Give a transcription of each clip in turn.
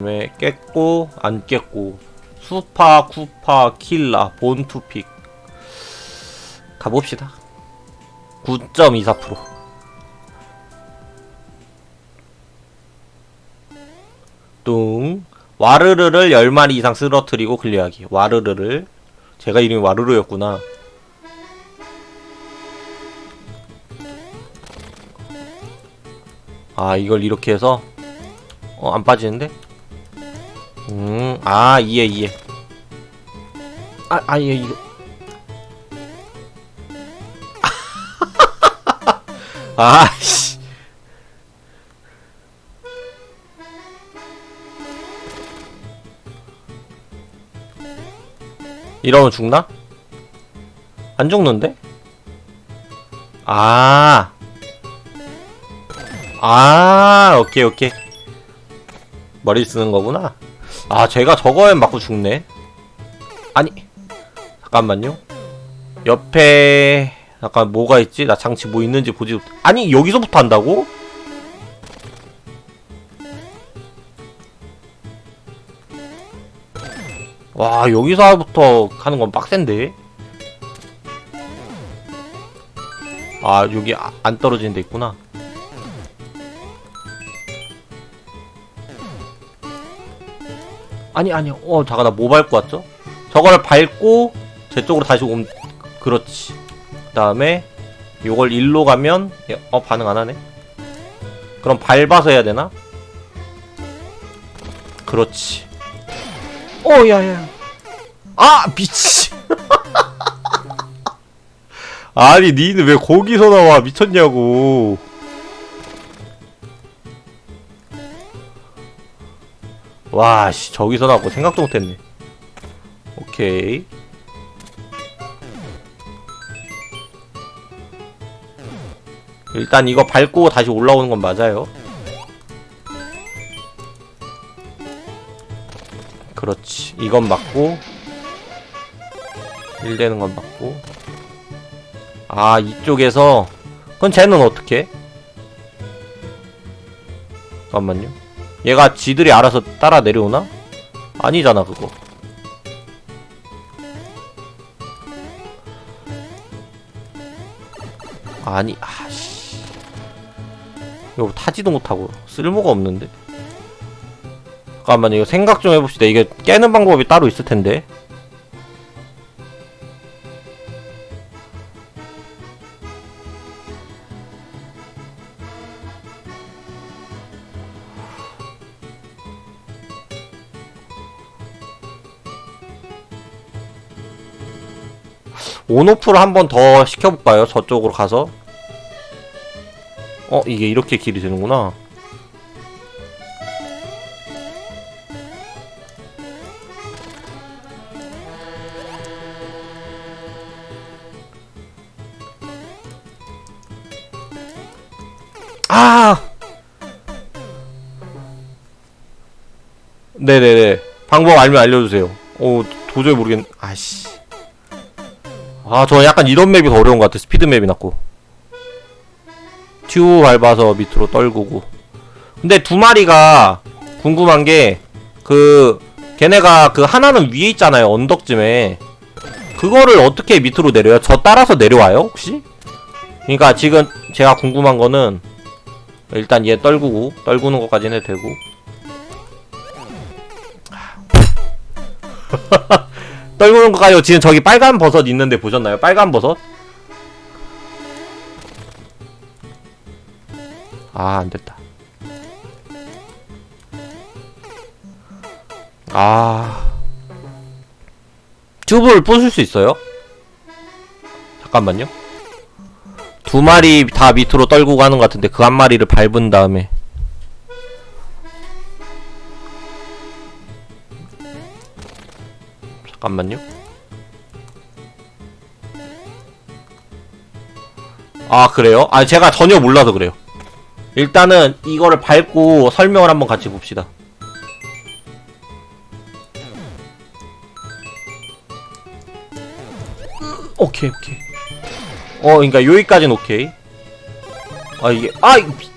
다음에 깼고 안 깼고. 수파 쿠파 킬라 본투픽. 가봅시다. 9.24% 뚱. 와르르를 10마리 이상 쓰러뜨리고 클리어하기. 와르르를. 제가 이름이 와르르였구나. 아 이걸 이렇게 해서? 어 안 빠지는데? 음, 아, 이해, 이해. 아, 아, 예, 이거. 아, 씨. 이러면 죽나? 안 죽는데? 아. 아, 오케이, 오케이. 머리 쓰는 거구나. 아, 제가 저거에 맞고 죽네. 아니, 잠깐만요. 옆에 잠깐 뭐가 있지? 나 장치 뭐 있는지 보지. 못- 아니, 여기서부터 한다고? 와, 여기서부터 하는 건 빡센데. 아, 여기 아- 안 떨어지는 데 있구나. 아니 아니 어 잠깐 나 뭐 밟고 왔죠? 저거를 밟고 제 쪽으로 다시 옴 그렇지. 그 다음에 요걸 일로 가면 예, 어 반응 안 하네. 그럼 밟아서 해야 되나? 그렇지. 어 야야 아 미치 아니 니는 왜 거기서 나와? 미쳤냐고 와, 씨, 저기서 나고 생각도 못했네. 오케이. 일단 이거 밟고 다시 올라오는 건 맞아요. 그렇지. 이건 맞고. 1 되는 건 맞고. 아, 이쪽에서. 그럼 쟤는 어떻게? 잠깐만요. 얘가 지들이 알아서 따라 내려오나? 아니잖아 그거. 아니 아씨. 이거 타지도 못하고 쓸모가 없는데? 잠깐만 이거 생각 좀 해봅시다. 이게 깨는 방법이 따로 있을 텐데 온오프를 한 번 더 시켜볼까요? 저쪽으로 가서? 어 이게 이렇게 길이 되는구나. 아! 네네네. 방법 알면 알려주세요. 오 도저히 모르겠 아씨 아, 저 약간 이런 맵이 더 어려운 것 같아. 스피드 맵이 낫고. 튜브 밟아서 밑으로 떨구고. 근데 두 마리가 궁금한 게, 그, 걔네가 그 하나는 위에 있잖아요. 언덕쯤에. 그거를 어떻게 밑으로 내려요? 저 따라서 내려와요? 혹시? 그니까 지금 제가 궁금한 거는, 일단 얘 떨구고, 떨구는 것까지는 되고. 떨구는 것까지 지금 저기 빨간 버섯 있는데 보셨나요? 빨간 버섯? 아 안 됐다 아 튜브를 부술 수 있어요? 잠깐만요 두 마리 다 밑으로 떨고 가는 것 같은데 그 한 마리를 밟은 다음에 잠깐만요. 아 그래요? 아 제가 전혀 몰라서 그래요. 일단은 이거를 밟고 설명을 한번 같이 봅시다. 오케이 오케이. 어 그러니까 여기까지는 오케이. 아 이게 아 이거 미-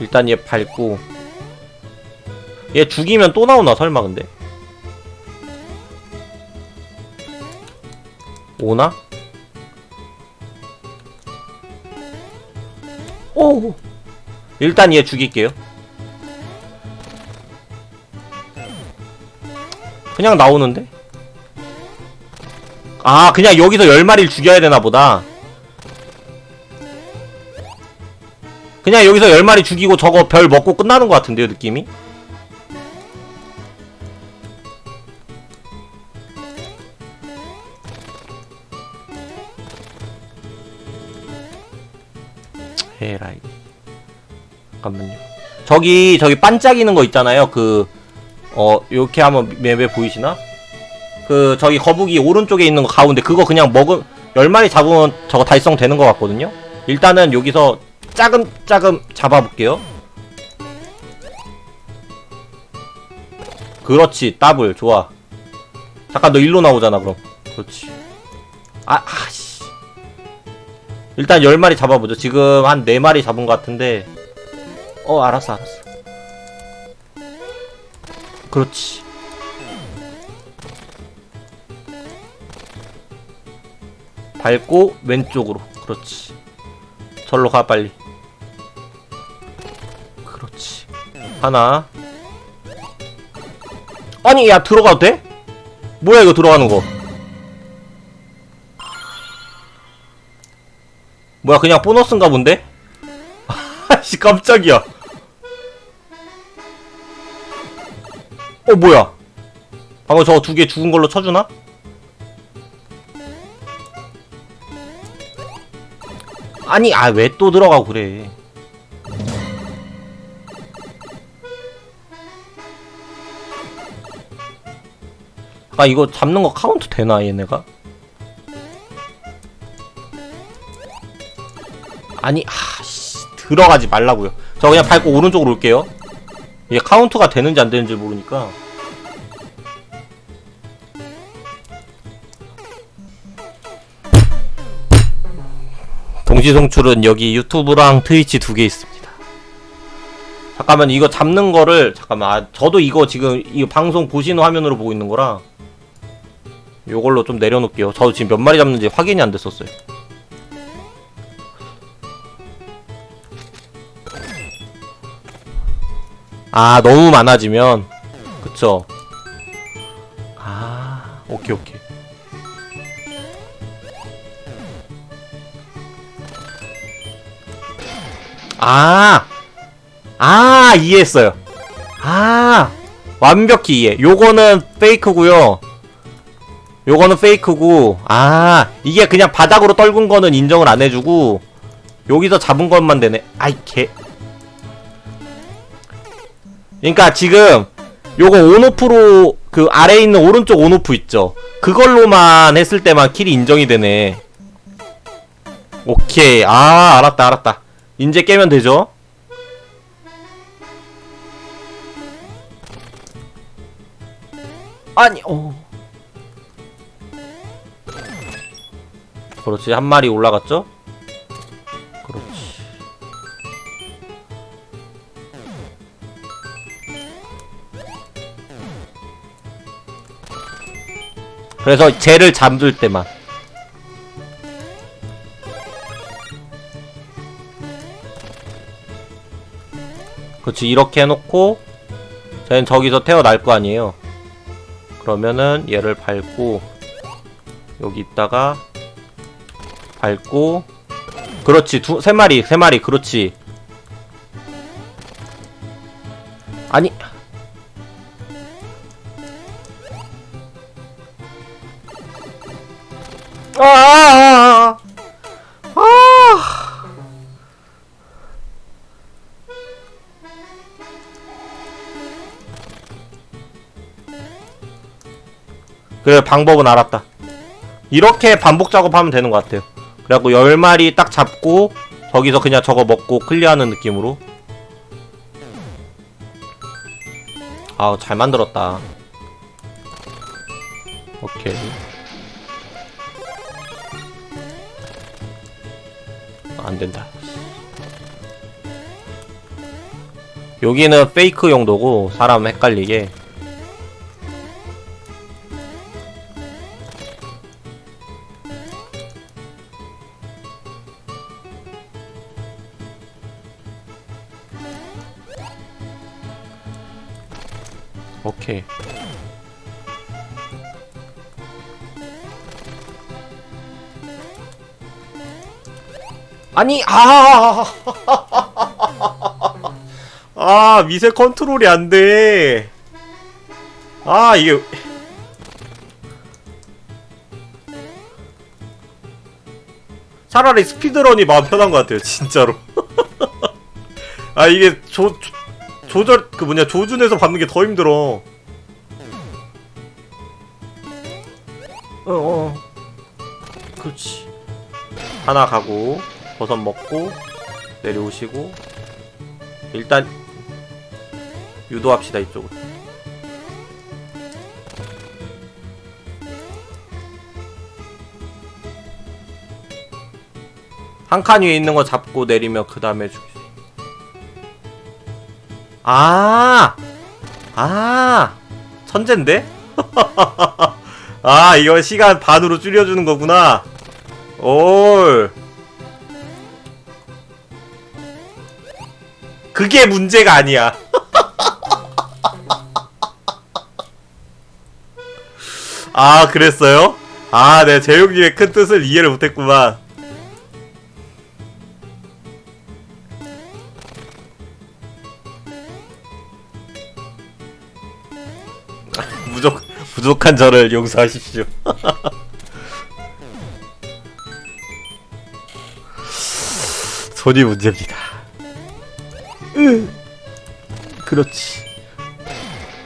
일단 얘 밟고 얘 죽이면 또 나오나 설마 근데 오나? 오 일단 얘 죽일게요 그냥 나오는데? 아 그냥 여기서 10마리를 죽여야 되나 보다 그냥 여기서 10마리 죽이고 저거 별 먹고 끝나는 것 같은데요 느낌이? 헤라이 잠깐만요. 저기 저기 반짝이는 거 있잖아요. 그어 요렇게 한번 맵에 보이시나? 그 저기 거북이 오른쪽에 있는 거 가운데 그거 그냥 먹은 10마리 잡으면 저거 달성되는 것 같거든요? 일단은 여기서 짜금짜금 잡아볼게요. 그렇지 더블. 좋아. 잠깐 너 일로 나오잖아 그럼. 그렇지. 아 아씨 일단 10마리 잡아보죠. 지금 한 4마리 잡은 것 같은데. 어 알았어 알았어. 그렇지. 밟고 왼쪽으로. 그렇지. 절로 가 빨리. 그렇지. 하나. 아니 야 들어가도 돼? 뭐야 이거 들어가는 거 뭐야 그냥 보너스인가 본데? 아씨 깜짝이야 어 뭐야 방금 저거 두 개 죽은 걸로 쳐주나? 아니 아 왜 또 들어가고 그래 아 이거 잡는 거 카운트 되나 얘네가? 아니 아씨 들어가지 말라고요 저 그냥 밟고 오른쪽으로 올게요 이게 카운트가 되는지 안 되는지 모르니까 동시 송출은 여기 유튜브랑 트위치 두 개 있습니다. 잠깐만 이거 잡는 거를 잠깐만 아, 저도 이거 지금 이 방송 보시는 화면으로 보고 있는 거라 요걸로 좀 내려놓을게요. 저도 지금 몇 마리 잡는지 확인이 안 됐었어요. 아 너무 많아지면 그쵸? 아 오케이 오케이. 아, 아, 이해했어요. 아, 완벽히 이해. 요거는 페이크고요. 요거는 페이크고, 아, 이게 그냥 바닥으로 떨군 거는 인정을 안 해주고, 여기서 잡은 것만 되네. 아이, 개. 그니까 지금, 요거 온오프로, 그 아래에 있는 오른쪽 온오프 있죠? 그걸로만 했을 때만 킬이 인정이 되네. 오케이. 아, 알았다, 알았다. 인제 깨면 되죠? 아니, 어. 그렇지, 한 마리 올라갔죠? 그래서 쟤를 잠들 때만. 그렇지 이렇게 해놓고 쟤는 저기서 태어날 거 아니에요 그러면은 얘를 밟고 여기 있다가 밟고 그렇지 두 세 마리 세 마리 그렇지 아니 그래 방법은 알았다. 이렇게 반복 작업하면 되는 것 같아요. 그래갖고 10마리 딱 잡고 저기서 그냥 저거 먹고 클리어하는 느낌으로. 아우 잘 만들었다. 오케이. 안된다. 여기는 페이크 용도고 사람 헷갈리게 오케이 아니 아 아, 미세 컨트롤이 안 돼. 아, 이게. 차라리 스피드런이 마음 편한 것 같아요, 진짜로. 아, 이게 조, 조, 조절, 그 뭐냐, 조준해서 받는 게 더 힘들어. 어, 하나 가고, 버섯 먹고, 내려오시고, 일단 유도합시다 이쪽으로 한 칸 위에 있는 거 잡고 내리면 그 다음에 죽이 아! 아! 천재인데? 아 이거 시간 반으로 줄여주는 거구나 올 그게 문제가 아니야. 아, 그랬어요? 아, 네, 제육님의 큰 뜻을 이해를 못했구만. 부족, 부족한 저를 용서하십시오. 손이 문제입니다. 그렇지.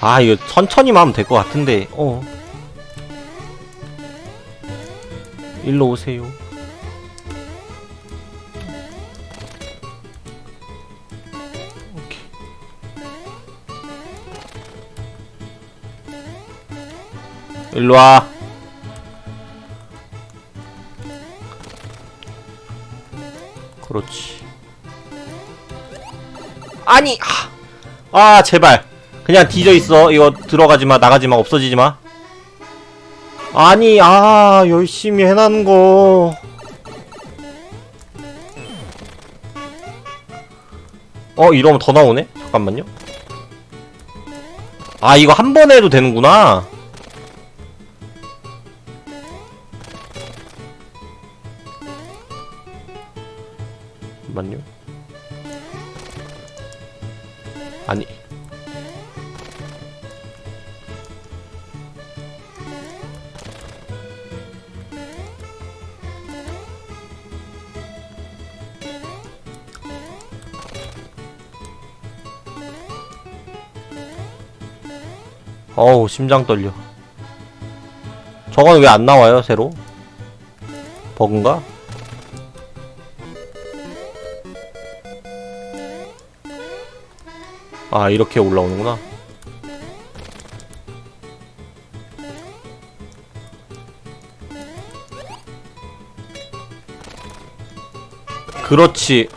아, 이거 천천히만 하면 될 것 같은데, 어. 일로 오세요. 오케이. 일로 와. 그렇지. 아니 아, 아 제발 그냥 뒤져 있어 이거 들어가지 마 나가지 마 없어지지 마 아니 아 열심히 해놨는 거 어, 이러면 더 나오네? 잠깐만요. 아, 이거 한 번에 해도 되는구나. 잠깐만요. 아니. 어우, 심장 떨려. 저건 왜 안 나와요, 새로? 버그인가? 아, 이렇게 올라오는구나. 그렇지.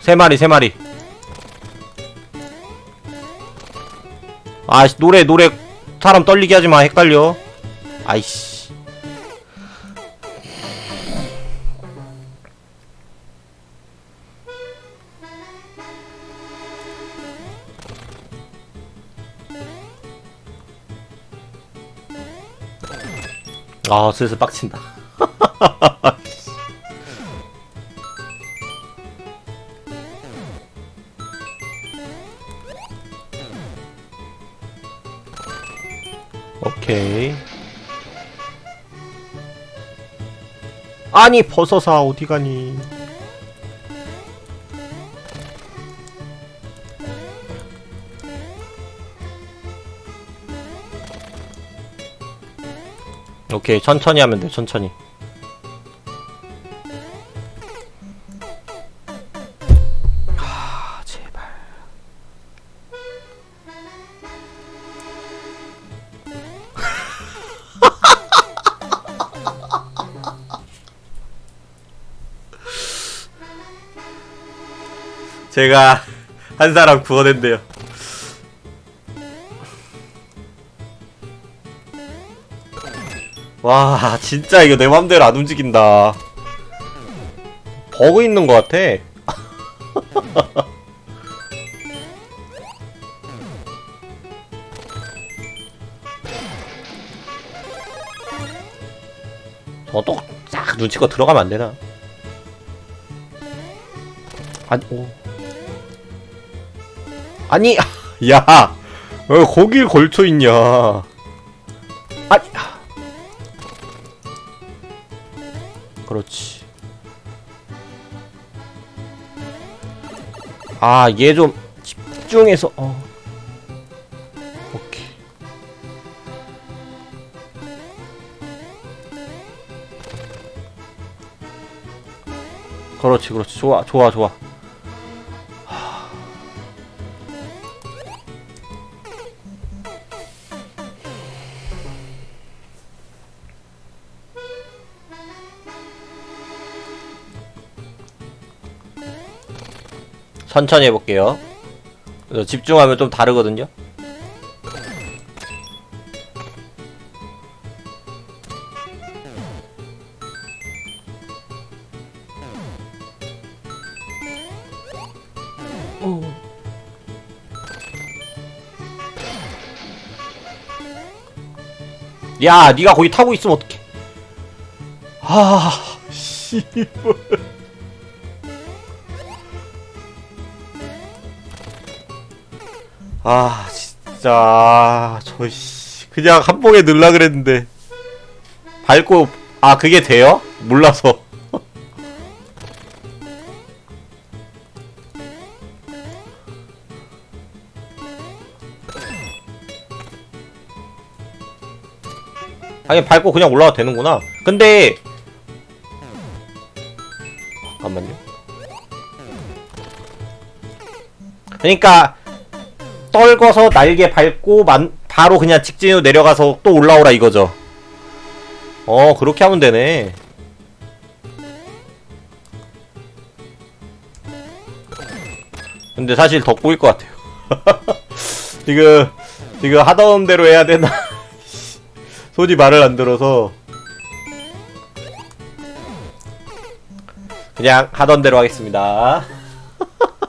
세 마리, 세 마리. 아, 노래, 노래, 사람 떨리게 하지 마. 헷갈려. 아이씨. 아, 슬슬 빡친다. 오케이. 아니 버섯아 어디 가니? 오케이 천천히 하면 돼 천천히. 아 제발. 제가 한 사람 구원했네요. 와, 진짜 이거 내 맘대로 안 움직인다. 버그 있는 것 같아. 저도 싹 눈치껏 들어가면 안 되나? 아니, 오. 아니, 야, 왜 거길 걸쳐 있냐? 아니, 그렇지. 아, 얘 좀 집중해서, 어. 오케이. 그렇지, 그렇지. 좋아, 좋아, 좋아. 천천히 해볼게요. 집중하면 좀 다르거든요. 야, 네가 거기 타고 있으면 어떡해? 아, 씨발. 아 진짜. 저 씨. 그냥 한 봉에 넣으려 그랬는데. 밟고 아 그게 돼요? 몰라서. 아니 밟고 그냥 올라가도 되는구나. 근데 잠깐만요. 그러니까 떨궈서 날개 밟고 만, 바로 그냥 직진으로 내려가서 또 올라오라 이거죠. 어, 그렇게 하면 되네. 근데 사실 더 꼬일 것 같아요. 이거, 이거 하던 대로 해야 되나? 손이 말을 안 들어서. 그냥 하던 대로 하겠습니다.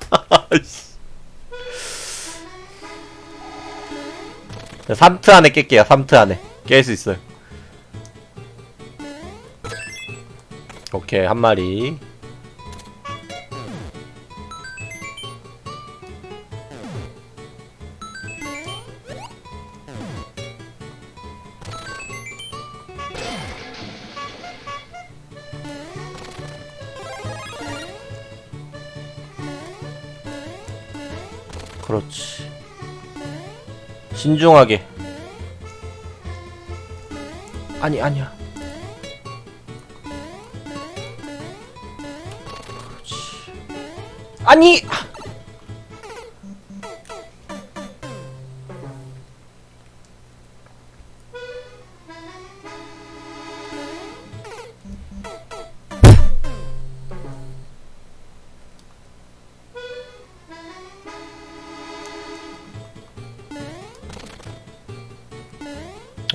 3트 안에 깰게요. 3트 안에. 깰 수 있어요. 오케이, 한 마리. 신중하게. 아니 아니야. 아니.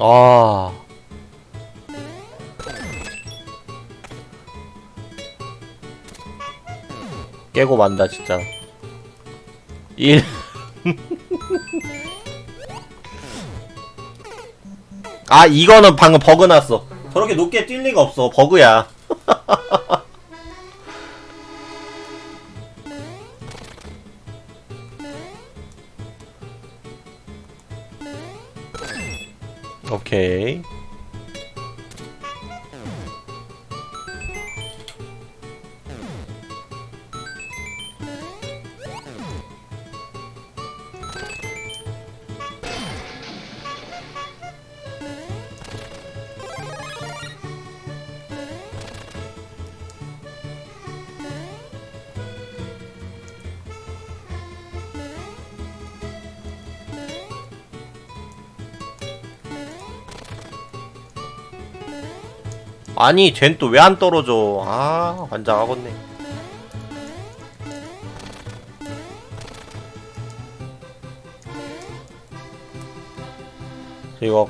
아. 깨고 만다 진짜. 1 아, 이거는 방금 버그 났어. 저렇게 높게 뛸 리가 없어. 버그야. 오 아니 젠또왜 안 떨어져? 아 환장하겠네. 이거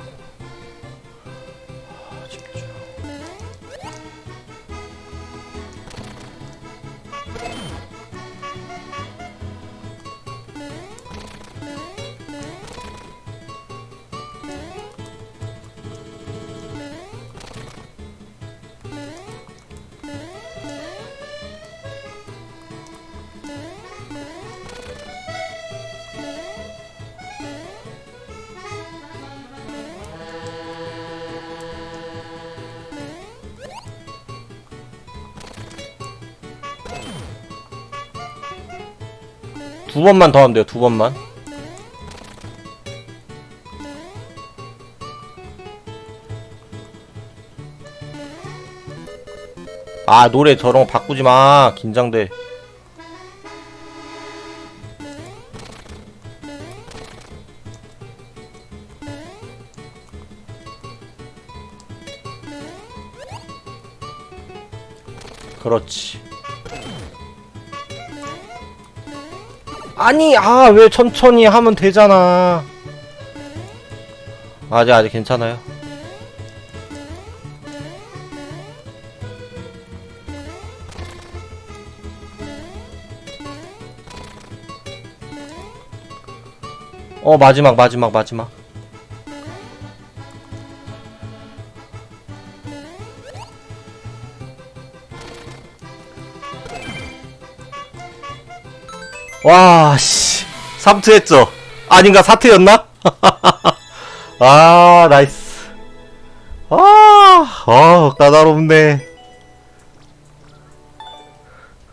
두 번만 더 하면 돼요. 두 번만. 아 노래 저런 거 바꾸지 마. 긴장돼. 아니, 아, 왜 천천히 하면 되잖아. 아직, 아직 괜찮아요. 어, 마지막, 마지막, 마지막. 와, 씨. 3트 했죠? 아닌가, 4트였나? 아, 나이스. 아, 아, 까다롭네.